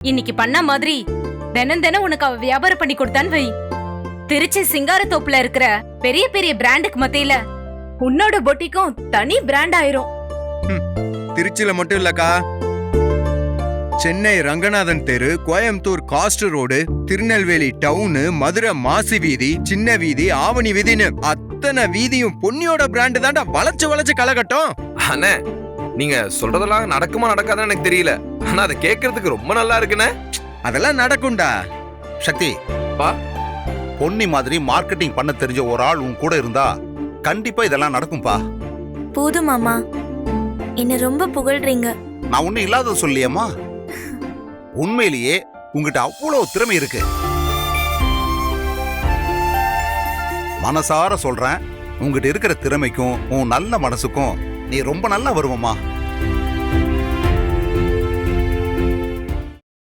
இன்னைக்கு பண்ண மாதிரி தினம் தினம் உனக்கு அவ வியாபாரம் பண்ணி கொடுத்தான்னு வை. திருச்சி சிங்காரத்தோப்புல இருக்கிற பெரிய பெரிய பிராண்டுக்கு மத்தியில உன்னோட பொட்டிக்கும் தனி பிராண்ட் ஆயிரும். திருச்சியில மட்டும் இல்லக்கா. சென்னை ரங்கநாதன் தெரு கோயம்புத்தூர் காஸ்ட் ரோடு திருநெல்வேலி டவுனு மதுரை மாசி வீதி சின்ன வீதி ஆவணி வீதின்னு அத்தனை வீதியும் பொன்னியோட பிராண்டு தாண்டா வளைச்சு வளைச்சு கலகட்டும் அண்ணே நீங்க சொல்றதெல்லாம் நடக்குமா நடக்காதான்னு எனக்கு தெரியல. ஆனா அதை கேட்கறதுக்கு ரொம்ப நல்லா இருக்குண்ணே அதெல்லாம் நடக்கும்டா. சக்தி பா. பொன்னி மாதிரி மார்க்கெட்டிங் பண்ண தெரிஞ்ச ஒரு ஆள் உன் கூட இருந்தா கண்டிப்பா இதெல்லாம் நடக்கும்பா. போதும் மாமா. என்ன ரொம்ப புகழ்றீங்க. நான் ஒன்னும் இல்லாத சொல்லியம்மா. உண்மையிலேயே உங்ககிட்ட அவ்வளவு திறமை இருக்கு. மனசார சொல்றேன். உங்ககிட்ட இருக்கிற திறமைக்கும் உன் நல்ல மனசுக்கும் நீ ரொம்ப நல்லா வருவம்மா